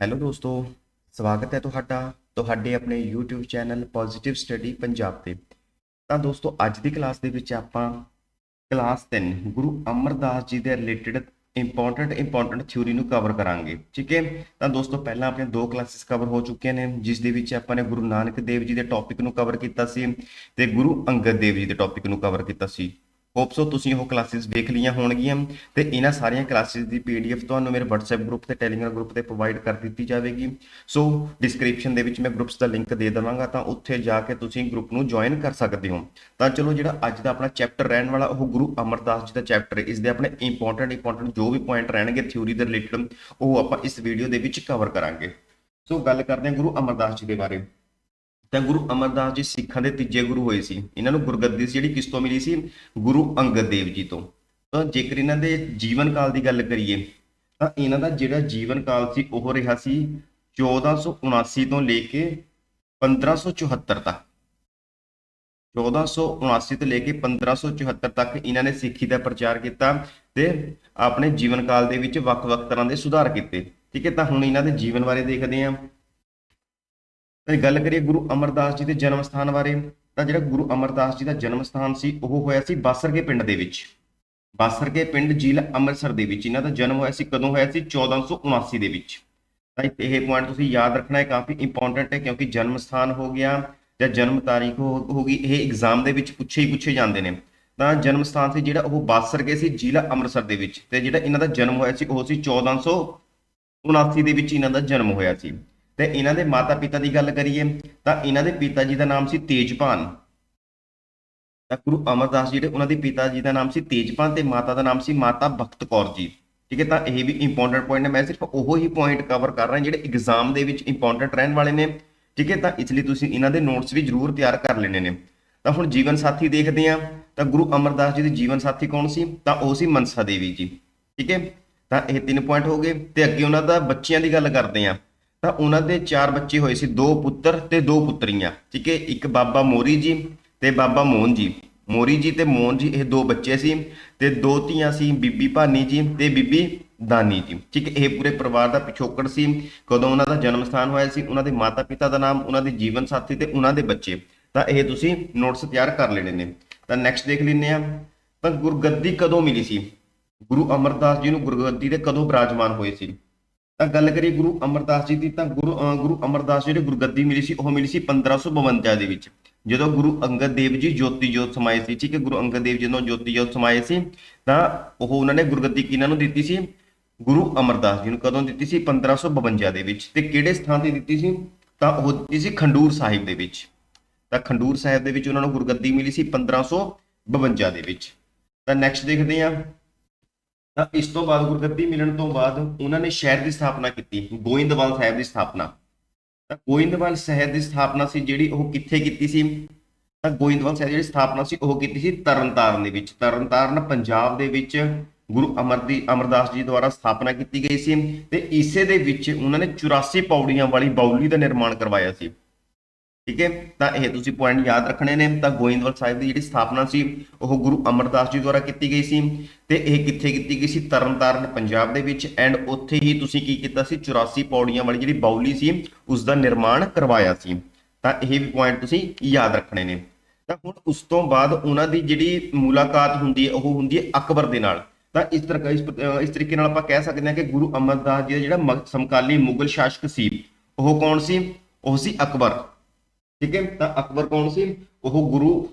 Hello ਦੋਸਤੋ, ਸਵਾਗਤ ਹੈ ਤੁਹਾਡਾ, ਤੁਹਾਡੇ ਆਪਣੇ YouTube channel positive study Punjab ਤੇ। ਤਾਂ ਦੋਸਤੋ, ਅੱਜ ਦੀ ਕਲਾਸ ਦੇ ਵਿੱਚ ਆਪਾਂ ਕਲਾਸ 3 ਗੁਰੂ ਅਮਰਦਾਸ ਜੀ ਦੇ ਰਿਲੇਟਡ ਇੰਪੋਰਟੈਂਟ ਇੰਪੋਰਟੈਂਟ ਥਿਊਰੀ ਨੂੰ ਕਵਰ ਕਰਾਂਗੇ, ਠੀਕ ਹੈ? ਤਾਂ ਦੋਸਤੋ, ਪਹਿਲਾਂ ਆਪਣੇ ਦੋ ਕਲਾਸਿਸ ਕਵਰ ਹੋ ਚੁੱਕੀਆਂ ਨੇ, ਜਿਸ ਦੇ ਵਿੱਚ ਆਪਾਂ ਨੇ ਗੁਰੂ ਨਾਨਕ ਦੇਵ ਜੀ ਦੇ ਟੌਪਿਕ ਨੂੰ ਕਵਰ ਕੀਤਾ ਸੀ ਤੇ ਗੁਰੂ ਅੰਗਦ ਦੇਵ ਜੀ ਦੇ ਟੌਪਿਕ ਨੂੰ ਕਵਰ ਕੀਤਾ ਸੀ। ਹੋਪ ਸੋ ਤੁਸੀਂ ਉਹ ਕਲਾਸਿਸ ਵੇਖ ਲਈਆਂ ਹੋਣਗੀਆਂ ਤੇ ਇਹਨਾਂ ਸਾਰੀਆਂ ਕਲਾਸਿਸ ਦੀ ਪੀਡੀਐਫ ਤੁਹਾਨੂੰ ਮੇਰੇ WhatsApp ਗਰੁੱਪ ਤੇ Telegram ਗਰੁੱਪ ਤੇ ਪ੍ਰੋਵਾਈਡ ਕਰ ਦਿੱਤੀ ਜਾਵੇਗੀ। ਸੋ ਡਿਸਕ੍ਰਿਪਸ਼ਨ ਦੇ ਵਿੱਚ ਮੈਂ ਗਰੁੱਪਸ ਦਾ ਲਿੰਕ ਦੇ ਦੇਵਾਂਗਾ ਤਾਂ ਉੱਥੇ ਜਾ ਕੇ ਤੁਸੀਂ ਗਰੁੱਪ ਨੂੰ ਜੁਆਇਨ ਕਰ ਸਕਦੇ ਹੋ। ਤਾਂ ਚਲੋ ਜਿਹੜਾ ਅੱਜ ਦਾ ਆਪਣਾ ਚੈਪਟਰ ਰਹਿਣ ਵਾਲਾ ਉਹ ਗੁਰੂ ਅਮਰਦਾਸ ਜੀ ਦਾ ਚੈਪਟਰ ਹੈ। ਇਸ ਦੇ ਆਪਣੇ ਇੰਪੋਰਟੈਂਟ ਇੰਪੋਰਟੈਂਟ ਜੋ ਵੀ ਪੁਆਇੰਟ ਰਹਿਣਗੇ ਥਿਊਰੀ ਦੇ ਰਿਲੇਟਡ ਉਹ ਆਪਾਂ ਇਸ ਵੀਡੀਓ ਦੇ ਵਿੱਚ ਕਵਰ ਕਰਾਂਗੇ। ਸੋ ਗੱਲ ਕਰਦੇ ਹਾਂ ਗੁਰੂ ਅਮਰਦਾਸ ਜੀ ਦੇ ਬਾਰੇ। ਤਾਂ ਗੁਰੂ ਅਮਰਦਾਸ ਜੀ ਸਿੱਖਾਂ ਦੇ ਤੀਜੇ ਗੁਰੂ ਹੋਏ ਸੀ। ਇਹਨਾਂ ਨੂੰ ਗੁਰਗੱਦੀ ਸੀ, ਜਿਹੜੀ ਕਿਸ ਤੋਂ ਮਿਲੀ ਸੀ? ਗੁਰੂ ਅੰਗਦ ਦੇਵ ਜੀ ਤੋਂ। ਤਾਂ ਜੇਕਰ ਇਹਨਾਂ ਦੇ ਜੀਵਨ ਕਾਲ ਦੀ ਗੱਲ ਕਰੀਏ, ਤਾਂ ਇਹਨਾਂ ਦਾ ਜਿਹੜਾ ਜੀਵਨ ਕਾਲ ਸੀ, ਉਹ ਰਿਹਾ ਸੀ 1479 ਤੋਂ ਲੈ ਕੇ 1574 ਤੱਕ। 1479 ਤੋਂ ਲੈ ਕੇ 1574 ਤੱਕ ਇਹਨਾਂ ਨੇ ਸਿੱਖੀ ਦਾ ਪ੍ਰਚਾਰ ਕੀਤਾ ਤੇ ਆਪਣੇ ਜੀਵਨ ਕਾਲ ਦੇ ਵਿੱਚ ਵੱਖ-ਵੱਖ ਤਰ੍ਹਾਂ ਦੇ ਸੁਧਾਰ ਕੀਤੇ। ਠੀਕ ਹੈ, ਤਾਂ ਹੁਣ ਇਹਨਾਂ ਦੇ ਜੀਵਨ ਬਾਰੇ ਦੇਖਦੇ ਹਾਂ। ਤਾਂ ਗੱਲ ਕਰੀਏ ਗੁਰੂ ਅਮਰਦਾਸ ਜੀ ਦੇ ਜਨਮ ਸਥਾਨ ਬਾਰੇ, ਤਾਂ ਜਿਹੜਾ ਗੁਰੂ ਅਮਰਦਾਸ ਜੀ ਦਾ ਜਨਮ ਸਥਾਨ ਸੀ, ਉਹ ਹੋਇਆ ਸੀ ਬਾਸਰਕੇ ਪਿੰਡ ਦੇ ਵਿੱਚ। ਬਾਸਰਕੇ ਪਿੰਡ ਜ਼ਿਲ੍ਹਾ ਅੰਮ੍ਰਿਤਸਰ ਦੇ ਵਿੱਚ ਇਹਨਾਂ ਦਾ ਜਨਮ ਹੋਇਆ ਸੀ, ਕਦੋਂ ਹੋਇਆ ਸੀ? 1479 ਦੇ ਵਿੱਚ। ਤਾਂ ਇਹ ਪੁਆਇੰਟ ਤੁਸੀਂ ਯਾਦ ਰੱਖਣਾ ਹੈ ਕਾਫੀ ਇੰਪੋਰਟੈਂਟ ਹੈ, ਕਿਉਂਕਿ ਜਨਮ ਸਥਾਨ ਹੋ ਗਿਆ ਜਾਂ ਜਨਮ ਤਾਰੀਖ ਹੋ ਹੋ ਗਈ, ਇਹ ਐਗਜ਼ਾਮ ਦੇ ਵਿੱਚ ਪੁੱਛੇ ਹੀ ਪੁੱਛੇ ਜਾਂਦੇ ਨੇ। ਤਾਂ ਜਨਮ ਸਥਾਨ ਸੀ ਜਿਹੜਾ, ਉਹ ਬਾਸਰਕੇ ਸੀ ਜ਼ਿਲ੍ਹਾ ਅੰਮ੍ਰਿਤਸਰ ਦੇ ਵਿੱਚ। ਤੇ ਜਿਹੜਾ ਇਹਨਾਂ ਦਾ ਜਨਮ ਹੋਇਆ ਸੀ, ਉਹ ਸੀ 1479 ਦੇ ਵਿੱਚ ਇਹਨਾਂ ਦਾ ਜਨਮ ਹੋਇਆ ਸੀ। ਤੇ ਇਹਨਾਂ ਦੇ ਮਾਤਾ ਪਿਤਾ ਦੀ ਗੱਲ ਕਰੀਏ, ਤਾਂ ਇਹਨਾਂ ਦੇ ਪਿਤਾ ਜੀ ਦਾ ਨਾਮ ਸੀ ਤੇਜਪਾਨ। ਤਾਂ ਗੁਰੂ ਅਮਰਦਾਸ ਜਿਹੜੇ ਉਹਨਾਂ ਦੇ ਪਿਤਾ ਜੀ ਦਾ ਨਾਮ ਸੀ ਤੇਜਪਾਨ ਤੇ ਮਾਤਾ ਦਾ ਨਾਮ ਸੀ ਮਾਤਾ ਬਖਤ ਕੌਰ ਜੀ। ਠੀਕ ਹੈ, ਤਾਂ ਇਹ ਵੀ ਇੰਪੋਰਟੈਂਟ ਪੁਆਇੰਟ ਹੈ ਮੈਂ ਸਿਰਫ ਉਹ ਹੀ ਪੁਆਇੰਟ ਕਵਰ ਕਰ ਰਿਹਾ ਜਿਹੜੇ ਐਗਜ਼ਾਮ ਦੇ ਵਿੱਚ ਇੰਪੋਰਟੈਂਟ ਰਹਿਣ ਵਾਲੇ ਨੇ। ਠੀਕ ਹੈ, ਤਾਂ ਇਸ ਲਈ ਤੁਸੀਂ ਇਹਨਾਂ ਦੇ ਨੋਟਸ ਵੀ ਜ਼ਰੂਰ ਤਿਆਰ ਕਰ ਲੈਣੇ ਨੇ। ਤਾਂ ਹੁਣ ਜੀਵਨ ਸਾਥੀ ਦੇਖਦੇ ਹਾਂ। ਤਾਂ ਗੁਰੂ ਅਮਰਦਾਸ ਜੀ ਦੇ ਜੀਵਨ ਸਾਥੀ ਕੌਣ ਸੀ? ਤਾਂ ਉਹ ਸੀ ਮਨਸਾ ਦੇਵੀ ਜੀ। ਠੀਕ ਹੈ, ਤਾਂ ਇਹ ਤਿੰਨ ਪੁਆਇੰਟ ਹੋ ਗਏ ਤੇ ਅੱਗੇ ਉਹਨਾਂ ਦਾ ਬੱਚਿਆਂ ਦੀ ਗੱਲ ਕਰਦੇ ਹਾਂ। ਤਾਂ ਉਹਨਾਂ ਦੇ ਚਾਰ ਬੱਚੇ ਹੋਏ ਸੀ, ਦੋ ਪੁੱਤਰ ਤੇ ਦੋ ਪੁੱਤਰੀਆਂ, ਠੀਕ ਹੈ? ਇੱਕ ਬਾਬਾ ਮੋਰੀ ਜੀ ਤੇ ਬਾਬਾ ਮੋਹਨ ਜੀ। ਮੋਰੀ ਜੀ ਤੇ ਮੋਹਨ ਜੀ, ਇਹ ਦੋ ਬੱਚੇ ਸੀ ਤੇ ਦੋ ਧੀਆਂ ਸੀ, ਬੀਬੀ ਭਾਨੀ ਜੀ ਤੇ ਬੀਬੀ ਦਾਨੀ ਜੀ, ਠੀਕ ਇਹ ਪੂਰੇ ਪਰਿਵਾਰ ਦਾ ਪਿਛੋਕੜ ਸੀ। ਕਦੋਂ ਉਹਨਾਂ ਦਾ ਜਨਮ ਸਥਾਨ ਹੋਇਆ ਸੀ, ਉਹਨਾਂ ਦੇ ਮਾਤਾ ਪਿਤਾ ਦਾ ਨਾਮ, ਉਹਨਾਂ ਦੇ ਜੀਵਨ ਸਾਥੀ ਤੇ ਉਹਨਾਂ ਦੇ ਬੱਚੇ। ਤਾਂ ਇਹ ਤੁਸੀਂ ਨੋਟਸ ਤਿਆਰ ਕਰ ਲੈਣੇ ਨੇ। ਤਾਂ ਨੈਕਸਟ ਦੇਖ ਲੈਂਦੇ ਆ ਤਾਂ ਗੁਰਗੱਦੀ ਕਦੋਂ ਮਿਲੀ ਸੀ? ਗੁਰੂ ਅਮਰਦਾਸ ਜੀ ਨੂੰ ਗੁਰਗੱਦੀ ਤੇ ਕਦੋਂ ਬਿਰਾਜਮਾਨ ਹੋਏ ਸੀ? ਤਾਂ ਗੱਲ ਕਰੀਏ ਗੁਰੂ ਅਮਰਦਾਸ ਜੀ ਦੀ ਤਾਂ ਗੁਰੂ ਗੁਰੂ ਅਮਰਦਾਸ ਜੀ ਦੀ ਗੁਰਗੱਦੀ ਮਿਲੀ ਸੀ, ਉਹ ਮਿਲੀ ਸੀ 1552 ਦੇ ਵਿੱਚ। ਜਦੋਂ ਗੁਰੂ ਅੰਗਦ ਦੇਵ ਜੀ ਜੋਤੀ ਜੋਤ ਸਮਾਏ ਸੀ, ਠੀਕ ਹੈ, ਗੁਰੂ ਅੰਗਦ ਦੇਵ ਜੀ ਜਦੋਂ ਜੋਤੀ ਜੋਤ ਸਮਾਏ ਸੀ, ਤਾਂ ਉਹ ਉਹਨਾਂ ਨੇ ਗੁਰਗੱਦੀ ਕਿਹਨਾਂ ਨੂੰ ਦਿੱਤੀ ਸੀ? ਗੁਰੂ ਅਮਰਦਾਸ ਜੀ ਨੂੰ ਕਦੋਂ ਦਿੱਤੀ ਸੀ? 1552 ਦੇ ਵਿੱਚ। ਤੇ ਕਿਹੜੇ ਸਥਾਨ ਤੇ ਦਿੱਤੀ ਸੀ? ਤਾਂ ਉਹ ਦਿੱਤੀ ਸੀ ਖੰਡੂਰ ਸਾਹਿਬ ਦੇ ਵਿੱਚ। ਤਾਂ ਖੰਡੂਰ ਸਾਹਿਬ ਦੇ ਵਿੱਚ ਉਹਨਾਂ ਨੂੰ ਗੁਰਗੱਦੀ ਮਿਲੀ ਸੀ 1552 ਦੇ ਵਿੱਚ। ਤਾਂ ਨੈਕਸਟ ਦੇਖਦੇ ਹਾਂ। ਤਾਂ ਇਸ ਤੋਂ ਬਾਅਦ ਗੁਰਗੱਦੀ ਮਿਲਣ ਤੋਂ ਬਾਅਦ ਉਹਨਾਂ ਨੇ ਸ਼ਹਿਰ ਦੀ ਸਥਾਪਨਾ ਕੀਤੀ, ਗੋਇੰਦਵਾਲ ਸਾਹਿਬ ਦੀ ਸਥਾਪਨਾ। ਤਾਂ ਗੋਇੰਦਵਾਲ ਸਾਹਿਬ ਦੀ ਸਥਾਪਨਾ ਸੀ ਜਿਹੜੀ ਉਹ ਕਿੱਥੇ ਕੀਤੀ ਸੀ? ਤਾਂ ਗੋਇੰਦਵਾਲ ਸਾਹਿਬ ਦੀ ਜਿਹੜੀ ਸਥਾਪਨਾ ਸੀ, ਉਹ ਕੀਤੀ ਸੀ ਤਰਨਤਾਰਨ ਦੇ ਵਿੱਚ। ਤਰਨਤਾਰਨ ਪੰਜਾਬ ਦੇ ਵਿੱਚ ਗੁਰੂ ਅਮਰਦੀ ਅਮਰਦਾਸ ਜੀ ਦੁਆਰਾ ਸਥਾਪਨਾ ਕੀਤੀ ਗਈ ਸੀ ਤੇ ਇਸੇ ਦੇ ਵਿੱਚ ਉਹਨਾਂ ਨੇ 84 ਪੌੜੀਆਂ ਵਾਲੀ ਬਾਉਲੀ ਦਾ ਨਿਰਮਾਣ ਕਰਵਾਇਆ ਸੀ। ਠੀਕ ਹੈ? ਤਾਂ ਇਹ ਤੁਸੀਂ ਪੁਆਇੰਟ ਯਾਦ ਰੱਖਣੇ ਨੇ, ਤਾਂ ਗੋਇੰਦਵਾਲ ਸਾਹਿਬ ਦੀ ਜਿਹੜੀ ਸਥਾਪਨਾ ਸੀ, ਉਹ ਗੁਰੂ ਅਮਰਦਾਸ ਜੀ ਦੁਆਰਾ ਕੀਤੀ ਗਈ ਸੀ ਤੇ ਇਹ ਕਿੱਥੇ ਕੀਤੀ ਗਈ ਸੀ? ਤਰਨਤਾਰਨ, ਪੰਜਾਬ ਦੇ ਵਿੱਚ ਐਂਡ ਉੱਥੇ ਹੀ ਤੁਸੀਂ ਕੀ ਕੀਤਾ ਸੀ? 84 ਪੌੜੀਆਂ ਵਾਲੀ ਜਿਹੜੀ ਬਾਉਲੀ ਸੀ ਉਸ ਦਾ ਨਿਰਮਾਣ ਕਰਵਾਇਆ ਸੀ। ਤਾਂ ਇਹ ਵੀ ਪੁਆਇੰਟ ਤੁਸੀਂ ਯਾਦ ਰੱਖਣੇ ਨੇ। ਤਾਂ ਹੁਣ ਉਸ ਤੋਂ ਬਾਅਦ ਉਹਨਾਂ ਦੀ ਜਿਹੜੀ ਮੁਲਾਕਾਤ ਹੁੰਦੀ ਹੈ, ਉਹ ਹੁੰਦੀ ਹੈ ਅਕਬਰ ਦੇ ਨਾਲ। ਤਾਂ ਇਸ ਤਰ੍ਹਾਂ, ਇਸ ਇਸ ਤਰੀਕੇ ਨਾਲ ਆਪਾਂ ਕਹਿ ਸਕਦੇ ਹਾਂ ਕਿ ਗੁਰੂ ਅਮਰਦਾਸ ਜੀ ਦਾ ਜਿਹੜਾ ਮ- ਸਮਕਾਲੀ ਮੁਗਲ ਸ਼ਾਸਕ ਸੀ, ਉਹ ਕੌਣ ਸੀ? ਉਹ ਸੀ ਅਕਬਰ। ਠੀਕ ਹੈ, ਤਾਂ ਅਕਬਰ ਕੌਣ ਸੀ? ਉਹ ਗੁਰੂ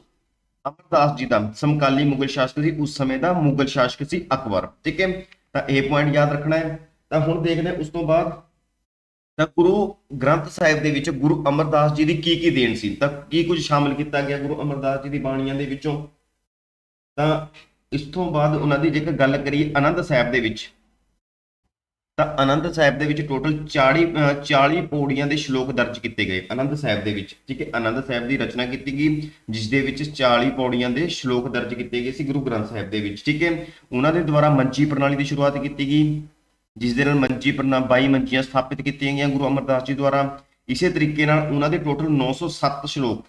ਅਮਰਦਾਸ ਜੀ ਦਾ, ਸਮਕਾਲੀ ਮੁਗਲ ਸ਼ਾਸਕ ਸੀ, ਉਸ ਸਮੇਂ ਦਾ ਮੁਗਲ ਸ਼ਾਸਕ ਸੀ ਅਕਬਰ, ਠੀਕ ਹੈ। ਤਾਂ ਇਹ ਪੁਆਇੰਟ ਯਾਦ ਰੱਖਣਾ ਹੈ। ਤਾਂ ਹੁਣ ਦੇਖਦੇ ਹਾਂ ਉਸ ਤੋਂ ਬਾਅਦ, ਤਾਂ ਗੁਰੂ ਗ੍ਰੰਥ ਸਾਹਿਬ ਦੇ ਵਿੱਚ ਗੁਰੂ ਅਮਰਦਾਸ ਜੀ ਦੀ ਕੀ ਕੀ ਦੇਣ ਸੀ? ਤਾਂ ਕੀ ਕੁਝ ਸ਼ਾਮਿਲ ਕੀਤਾ ਗਿਆ ਗੁਰੂ ਅਮਰਦਾਸ ਜੀ ਦੀ ਬਾਣੀਆਂ ਦੇ ਵਿੱਚੋਂ? ਤਾਂ ਇਸ ਤੋਂ ਬਾਅਦ ਉਹਨਾਂ ਦੀ ਜੇਕਰ ਗੱਲ ਕਰੀਏ ਆਨੰਦ ਸਾਹਿਬ ਦੇ ਵਿੱਚ ਤਾਂ ਆਨੰਦ ਸਾਹਿਬ ਦੇ ਵਿੱਚ ਟੋਟਲ 40 ਅਹ 40 ਪੌੜੀਆਂ ਦੇ ਸ਼ਲੋਕ ਦਰਜ ਕੀਤੇ ਗਏ ਆਨੰਦ ਸਾਹਿਬ ਦੇ ਵਿੱਚ, ਠੀਕ ਹੈ? ਆਨੰਦ ਸਾਹਿਬ ਦੀ ਰਚਨਾ ਕੀਤੀ ਗਈ, ਜਿਸ ਦੇ ਵਿੱਚ 40 ਪੌੜੀਆਂ ਦੇ ਸ਼ਲੋਕ ਦਰਜ ਕੀਤੇ ਗਏ ਸੀ ਗੁਰੂ ਗ੍ਰੰਥ ਸਾਹਿਬ ਦੇ ਵਿੱਚ, ਠੀਕ ਹੈ? ਉਹਨਾਂ ਦੇ ਦੁਆਰਾ ਮੰਜੀ ਪ੍ਰਣਾਲੀ ਦੀ ਸ਼ੁਰੂਆਤ ਕੀਤੀ ਗਈ, ਜਿਸ ਦੇ ਨਾਲ ਮੰਜੀ ਪ੍ਰਣਾ 22 ਮੰਜੀਆਂ ਸਥਾਪਿਤ ਕੀਤੀਆਂ ਗਈਆਂ ਗੁਰੂ ਅਮਰਦਾਸ ਜੀ ਦੁਆਰਾ। ਇਸੇ ਤਰੀਕੇ ਨਾਲ ਉਹਨਾਂ ਦੇ ਟੋਟਲ 907 ਸ਼ਲੋਕ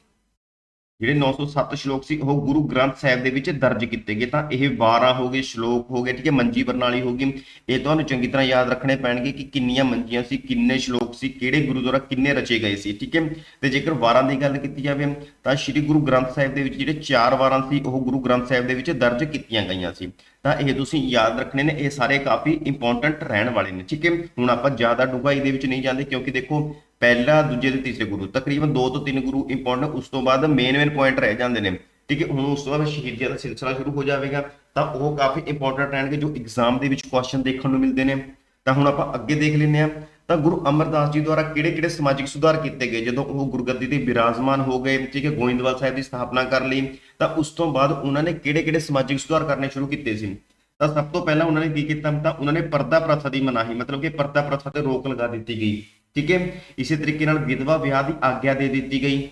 ਜਿਹੜੇ 907 ਸ਼ਲੋਕ ਸੀ, ਉਹ ਗੁਰੂ ਗ੍ਰੰਥ ਸਾਹਿਬ ਦੇ ਵਿੱਚ ਦਰਜ ਕੀਤੇ ਗਏ। ਤਾਂ ਇਹ 12 ਹੋ ਗਏ ਸ਼ਲੋਕ ਹੋ ਗਏ, ਠੀਕ ਹੈ, ਮੰਜੀ ਪ੍ਰਣਾਲੀ ਹੋ ਗਈ। ਇਹ ਤੁਹਾਨੂੰ ਚੰਗੀ ਤਰ੍ਹਾਂ ਯਾਦ ਰੱਖਣੇ ਪੈਣਗੇ ਕਿ ਕਿੰਨੀਆਂ ਮੰਜੀਆਂ ਸੀ, ਕਿੰਨੇ ਸ਼ਲੋਕ ਸੀ, ਕਿਹੜੇ ਗੁਰੂ ਦੁਆਰਾ ਕਿੰਨੇ ਰਚੇ ਗਏ ਸੀ, ਠੀਕ ਹੈ। ਤੇ ਜੇਕਰ ਵਾਰਾਂ ਦੀ ਗੱਲ ਕੀਤੀ ਜਾਵੇ, ਤਾਂ ਸ੍ਰੀ ਗੁਰੂ ਗ੍ਰੰਥ ਸਾਹਿਬ ਦੇ ਵਿੱਚ ਜਿਹੜੇ ਚਾਰ ਵਾਰਾਂ ਸੀ, ਉਹ ਗੁਰੂ ਗ੍ਰੰਥ ਸਾਹਿਬ ਦੇ ਵਿੱਚ ਦਰਜ ਕੀਤੀਆਂ ਗਈਆਂ ਸੀ। ਤਾਂ ਇਹ ਤੁਸੀਂ ਯਾਦ ਰੱਖਣੇ ਨੇ, ਇਹ ਸਾਰੇ ਕਾਫੀ ਇੰਪੋਰਟੈਂਟ ਰਹਿਣ ਵਾਲੇ ਨੇ, ਠੀਕ ਹੈ। ਹੁਣ ਆਪਾਂ ਜ਼ਿਆਦਾ ਡੂੰਘਾਈ ਦੇ ਵਿੱਚ ਨਹੀਂ ਜਾਂਦੇ, ਕਿਉਂਕਿ ਦੇਖੋ ਪਹਿਲਾ, ਦੂਜੇ ਤੇ ਤੀਸਰੇ ਗੁਰੂ। ਤਕਰੀਬਨ ਦੋ ਤੋਂ ਤਿੰਨ ਗੁਰੂ ਇੰਪੋਰਟੈਂਟ ਉਸ ਤੋਂ ਬਾਅਦ ਮੇਨ ਮੇਨ ਪੁਆਇੰਟ ਰਹਿ ਜਾਂਦੇ ਨੇ। ਠੀਕ ਹੈ, ਹੁਣ ਉਸ ਤੋਂ ਬਾਅਦ ਸ਼ਹੀਦੀਆਂ ਦਾ ਸਿਲਸਿਲਾ ਸ਼ੁਰੂ ਹੋ ਜਾਵੇਗਾ। ਤਾਂ ਉਹ ਕਾਫੀ ਇੰਪੋਰਟੈਂਟ ਰਹਿਣਗੇ ਜੋ ਐਗਜ਼ਾਮ ਦੇ ਵਿੱਚ ਕੁਐਸਚਨ ਦੇਖਣ ਨੂੰ ਮਿਲਦੇ ਨੇ। ਤਾਂ ਹੁਣ ਆਪਾਂ ਅੱਗੇ ਦੇਖ ਲੈਂਦੇ ਆ ਤਾਂ ਗੁਰੂ ਅਮਰਦਾਸ ਜੀ ਦੁਆਰਾ ਕਿਹੜੇ-ਕਿਹੜੇ ਸਮਾਜਿਕ ਸੁਧਾਰ ਕੀਤੇ ਗਏ? ਜਦੋਂ ਉਹ ਗੁਰਗੱਦੀ ਤੇ ਬਿਰਾਜਮਾਨ ਹੋ ਗਏ, ਠੀਕ ਹੈ, ਗੋਇੰਦਵਾਲ ਸਾਹਿਬ ਦੀ ਸਥਾਪਨਾ ਕਰ ਲਈ, ਤਾਂ ਉਸ ਤੋਂ ਬਾਅਦ ਉਹਨਾਂ ਨੇ ਕਿਹੜੇ-ਕਿਹੜੇ ਸਮਾਜਿਕ ਸੁਧਾਰ ਕਰਨੇ ਸ਼ੁਰੂ ਕੀਤੇ ਸੀ? ਤਾਂ ਸਭ ਤੋਂ ਪਹਿਲਾਂ ਉਹਨਾਂ ਨੇ ਕੀ ਕੀਤਾ? ਤਾਂ ਉਹਨਾਂ ਨੇ ਪਰਦਾ ਪ੍ਰਥਾ ਦੀ ਮਨਾਹੀ, ਮਤਲਬ ਕਿ ਪਰਦਾ ਪ੍ਰਥਾ ਤੇ ਰੋਕ ਲਗਾ ਦਿੱਤੀ ਗਈ। ਠੀਕ ਹੈ? ਇਸੇ ਤਰੀਕੇ ਨਾਲ ਵਿਧਵਾ ਵਿਆਹ ਦੀ ਆਗਿਆ ਦੇ ਦਿੱਤੀ ਗਈ।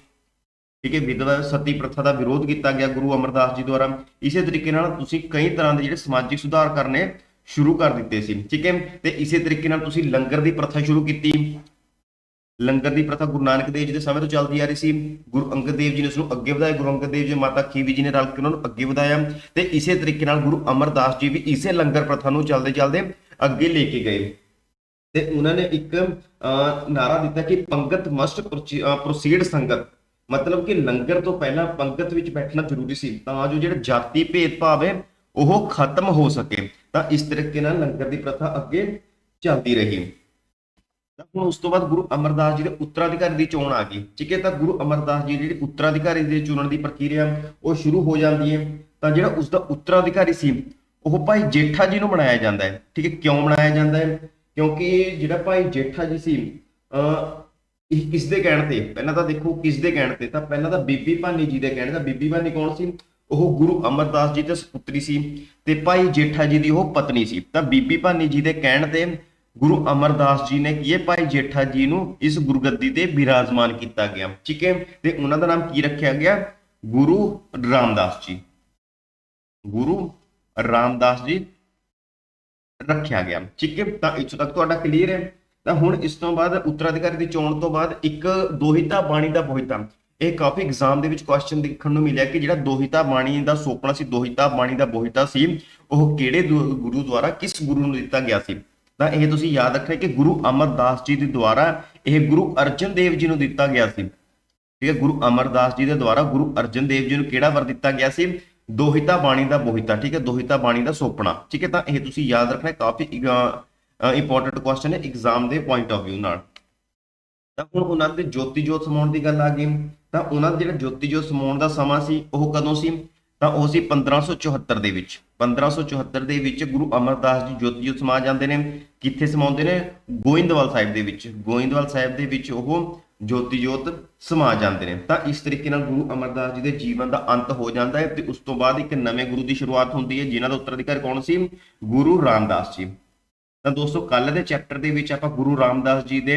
ਠੀਕ ਹੈ? ਵਿਧਵਾ ਸਤੀ ਪ੍ਰਥਾ ਦਾ ਵਿਰੋਧ ਕੀਤਾ ਗਿਆ ਗੁਰੂ ਅਮਰਦਾਸ ਜੀ ਦੁਆਰਾ। ਇਸੇ ਤਰੀਕੇ ਨਾਲ ਤੁਸੀਂ ਕਈ ਤਰ੍ਹਾਂ ਦੇ ਜਿਹੜੇ ਸਮਾਜਿਕ ਸੁਧਾਰ ਕਰਨੇ ਸ਼ੁਰੂ ਕਰ ਦਿੱਤੇ ਸੀ। ਠੀਕ ਹੈ? ਤੇ ਇਸੇ ਤਰੀਕੇ ਨਾਲ ਤੁਸੀਂ ਲੰਗਰ ਦੀ ਪ੍ਰਥਾ ਸ਼ੁਰੂ ਕੀਤੀ। ਲੰਗਰ ਦੀ ਪ੍ਰਥਾ ਗੁਰੂ ਨਾਨਕ ਦੇਵ ਜੀ ਦੇ ਸਮੇਂ ਤੋਂ ਚੱਲਦੀ ਆ ਰਹੀ ਸੀ। ਗੁਰੂ ਅੰਗਦ ਦੇਵ ਜੀ ਨੇ ਉਸ ਨੂੰ ਅੱਗੇ ਵਧਾਇਆ। ਗੁਰੂ ਅੰਗਦ ਦੇਵ ਜੀ, ਮਾਤਾ ਖੀਵੀ ਜੀ ਨੇ ਰਲ ਕੇ ਉਹਨਾਂ ਨੂੰ ਅੱਗੇ ਵਧਾਇਆ। ਤੇ ਇਸੇ ਤਰੀਕੇ ਨਾਲ ਗੁਰੂ ਅਮਰਦਾਸ ਜੀ ਵੀ ਇਸੇ ਲੰਗਰ ਪ੍ਰਥਾ ਨੂੰ ਚੱਲਦੇ ਚੱਲਦੇ ਅੱਗੇ ਲੈ ਕੇ ਗਏ। ਤੇ ਉਹਨਾਂ ਨੇ ਇੱਕ ਅਹ, ਨਾਰਾ ਦਿੱਤਾ ਕਿ ਪੰਗਤ ਮਸਟ ਪ੍ਰੋਸੀਡ ਸੰਗਤ। ਮਤਲਬ ਕਿ ਲੰਗਰ ਤੋਂ ਪਹਿਲਾਂ ਪੰਗਤ ਵਿੱਚ ਬੈਠਣਾ ਜ਼ਰੂਰੀ ਸੀ ਤਾਂ ਜੋ ਜਿਹੜਾ ਜਾਤੀ ਭੇਦਭਾਵ ਹੈ ਉਹ ਖਤਮ ਹੋ ਸਕੇ। ਤਾਂ ਇਸ ਤਰੀਕੇ ਨਾਲ ਲੰਗਰ ਦੀ ਪ੍ਰਥਾ ਅੱਗੇ ਚੱਲਦੀ ਰਹੀ। ਤਾਂ ਹੁਣ ਉਸ ਤੋਂ ਬਾਅਦ ਗੁਰੂ ਅਮਰਦਾਸ ਜੀ ਦੇ ਉੱਤਰਾਧਿਕਾਰੀ ਦੀ ਚੋਣ ਆ ਗਈ। ਠੀਕ ਹੈ ਤਾਂ ਗੁਰੂ ਅਮਰਦਾਸ ਜੀ ਦੀ ਜਿਹੜੀ ਉੱਤਰਾਧਿਕਾਰੀ ਦੇ ਚੁਣਨ ਦੀ ਪ੍ਰਕਿਰਿਆ ਉਹ ਸ਼ੁਰੂ ਹੋ ਜਾਂਦੀ ਹੈ। ਤਾਂ ਜਿਹੜਾ ਉਸ ਦਾ ਉੱਤਰਾਧਿਕਾਰੀ ਸੀ ਉਹ ਭਾਈ ਜੇਠਾ ਜੀ ਨੂੰ ਬਣਾਇਆ ਜਾਂਦਾ ਹੈ। ਠੀਕ ਹੈ ਕਿਉਂ ਬਣਾਇਆ ਜਾਂਦਾ ਹੈ? ਕਿਉਂਕਿ ਜਿਹੜਾ ਭਾਈ ਜੇਠਾ ਜੀ ਸੀ, ਅਹ ਕਿਸ ਦੇ ਕਹਿਣ ਤੇ? ਪਹਿਲਾਂ ਤਾਂ ਦੇਖੋ ਕਿਸ ਦੇ ਕਹਿਣ ਤੇ? ਤਾਂ ਪਹਿਲਾਂ ਤਾਂ ਬੀਬੀ ਭਾਨੀ ਜੀ ਦੇ ਕਹਿਣ ਤੇ। ਬੀਬੀ ਭਾਨੀ ਕੌਣ ਸੀ? ਉਹ ਗੁਰੂ ਅਮਰਦਾਸ ਜੀ ਦੇ ਸੁਪੁੱਤਰੀ ਸੀ ਤੇ ਭਾਈ ਜੇਠਾ ਜੀ ਦੀ ਉਹ ਪਤਨੀ ਸੀ। ਤਾਂ ਬੀਬੀ ਭਾਨੀ ਜੀ ਦੇ ਕਹਿਣ ਤੇ ਗੁਰੂ ਅਮਰਦਾਸ ਜੀ ਨੇ ਕੀ ਹੈ ਭਾਈ ਜੇਠਾ ਜੀ ਨੂੰ ਇਸ ਗੁਰਗੱਦੀ ਤੇ ਬਿਰਾਜਮਾਨ ਕੀਤਾ ਗਿਆ। ਠੀਕ ਹੈ? ਤੇ ਉਹਨਾਂ ਦਾ ਨਾਮ ਕੀ ਰੱਖਿਆ ਗਿਆ? ਗੁਰੂ ਰਾਮਦਾਸ ਜੀ। ਗੁਰੂ ਰਾਮਦਾਸ ਜੀ ਰੱਖਿਆ ਗਿਆ। ਠੀਕ ਹੈ, ਤਾਂ ਇੱਥੋਂ ਤੱਕ ਤੁਹਾਡਾ ਕਲੀਅਰ ਹੈ। ਤਾਂ ਹੁਣ ਇਸ ਤੋਂ ਬਾਅਦ ਉੱਤਰਾਧਿਕਾਰੀ ਦੀ ਚੋਣ ਤੋਂ ਬਾਅਦ ਇੱਕ ਦੋਹਿਤਾ ਬਾਣੀ ਦਾ ਬੋਹਿਤਾ। ਇਹ ਕਾਫੀ ਐਗਜ਼ਾਮ ਦੇ ਵਿੱਚ ਕੁਐਸਚਨ ਦੇਖਣ ਨੂੰ ਮਿਲਿਆ ਕਿ ਜਿਹੜਾ ਦੋਹਿਤਾ ਬਾਣੀ ਦਾ ਸੋਪਣਾ ਸੀ, ਦੋਹਿਤਾ ਬਾਣੀ ਦਾ ਬੋਹਿਤਾ ਸੀ, ਉਹ ਕਿਹੜੇ ਦੁ- ਗੁਰੂ ਦੁਆਰਾ ਕਿਸ ਗੁਰੂ ਨੂੰ ਦਿੱਤਾ ਗਿਆ ਸੀ? ਤਾਂ ਇਹ ਤੁਸੀਂ ਯਾਦ ਰੱਖਣਾ ਕਿ ਗੁਰੂ ਅਮਰਦਾਸ ਜੀ ਦੇ ਦੁਆਰਾ ਇਹ ਗੁਰੂ ਅਰਜਨ ਦੇਵ ਜੀ ਨੂੰ ਦਿੱਤਾ ਗਿਆ ਸੀ। ਠੀਕ ਹੈ, ਗੁਰੂ ਅਮਰਦਾਸ ਜੀ ਦੇ ਦੁਆਰਾ ਗੁਰੂ ਅਰਜਨ ਦੇਵ ਜੀ ਨੂੰ ਕਿਹੜਾ ਵਰ ਦਿੱਤਾ ਗਿਆ ਸੀ? ਦੋਹਿਤਾ ਬਾਣੀ ਦਾ ਬੋਹਿਤਾ ਠੀਕ ਹੈ? ਦੋਹਿਤਾ ਬਾਣੀ ਦਾ ਸੋਪਣਾ, ਠੀਕ ਹੈ? ਤਾਂ ਇਹ ਤੁਸੀਂ ਯਾਦ ਰੱਖਣਾ ਕਾਫੀ ਇੰਪੋਰਟੈਂਟ ਕੁਐਸਚਨ ਹੈ ਐਗਜ਼ਾਮ ਦੇ ਪੁਆਇੰਟ ਆਫ View ਨਾਲ। ਤਾਂ ਹੁਣ ਉਹਨਾਂ ਦੇ ਜੋਤੀ ਜੋਤ ਸਮਾਉਣ ਦੀ ਗੱਲ ਆ ਗਈ। ਤਾਂ ਉਹਨਾਂ ਦਾ ਜਿਹੜਾ ਜੋਤੀ ਜੋਤ ਸਮਾਉਣ ਦਾ ਸਮਾਂ ਸੀ, ਉਹ ਕਦੋਂ ਸੀ? ਤਾਂ ਉਹ ਸੀ 1574 ਦੇ ਵਿੱਚ। 1574 ਦੇ ਵਿੱਚ ਗੁਰੂ ਅਮਰਦਾਸ ਜੀ ਜੋਤੀ ਜੋਤ ਸਮਾ ਜਾਂਦੇ ਨੇ। ਕਿੱਥੇ ਸਮਾਉਂਦੇ ਨੇ? ਗੋਇੰਦਵਾਲ ਸਾਹਿਬ ਦੇ ਵਿੱਚ। ਗੋਇੰਦਵਾਲ ਸਾਹਿਬ ਦੇ ਵਿੱਚ ਉਹ ਜੋਤੀ ਜੋਤ ਸਮਾ ਜਾਂਦੇ ਨੇ। ਤਾਂ ਇਸ ਤਰੀਕੇ ਨਾਲ ਗੁਰੂ ਅਮਰਦਾਸ ਜੀ ਦੇ ਜੀਵਨ ਦਾ ਅੰਤ ਹੋ ਜਾਂਦਾ ਹੈ ਤੇ ਉਸ ਤੋਂ ਬਾਅਦ ਇੱਕ ਨਵੇਂ ਗੁਰੂ ਦੀ ਸ਼ੁਰੂਆਤ ਹੁੰਦੀ ਹੈ, ਜਿਨ੍ਹਾਂ ਦਾ ਉੱਤਰਾਧਿਕਾਰੀ ਕੌਣ ਸੀ? ਗੁਰੂ ਰਾਮਦਾਸ ਜੀ। ਤਾਂ ਦੋਸਤੋ ਕੱਲ ਦੇ ਚੈਪਟਰ ਦੇ ਵਿੱਚ ਆਪਾਂ ਗੁਰੂ ਰਾਮਦਾਸ ਜੀ ਦੇ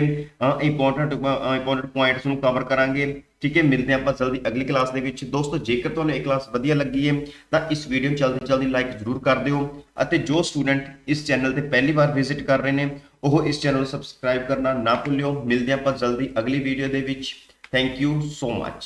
ਇੰਪੋਰਟੈਂਟ ਇੰਪੋਰਟੈਂਟ ਪੁਆਇੰਟਸ ਨੂੰ ਕਵਰ ਕਰਾਂਗੇ। ਠੀਕ ਹੈ, ਮਿਲਦੇ ਹਾਂ ਆਪਾਂ ਜਲਦੀ ਅਗਲੀ ਕਲਾਸ ਦੇ ਵਿੱਚ। ਦੋਸਤੋ, ਜੇਕਰ ਤੁਹਾਨੂੰ ਇਹ ਕਲਾਸ ਵਧੀਆ ਲੱਗੀ ਹੈ, ਤਾਂ ਇਸ ਵੀਡੀਓ ਨੂੰ ਜਲਦੀ ਜਲਦੀ ਲਾਈਕ ਜ਼ਰੂਰ ਕਰ ਦਿਓ। ਅਤੇ ਜੋ ਸਟੂਡੈਂਟ ਇਸ ਚੈਨਲ ਤੇ ਪਹਿਲੀ ਵਾਰ ਵਿਜ਼ਿਟ ਕਰ ਰਹੇ ਨੇ, ਉਹ ਇਸ ਚੈਨਲ ਨੂੰ ਸਬਸਕ੍ਰਾਈਬ ਕਰਨਾ ਨਾ ਭੁੱਲਿਓ। ਮਿਲਦੇ ਹਾਂ ਆਪਾਂ ਜਲਦੀ ਅਗਲੀ ਵੀਡੀਓ ਦੇ ਵਿੱਚ। Thank you so much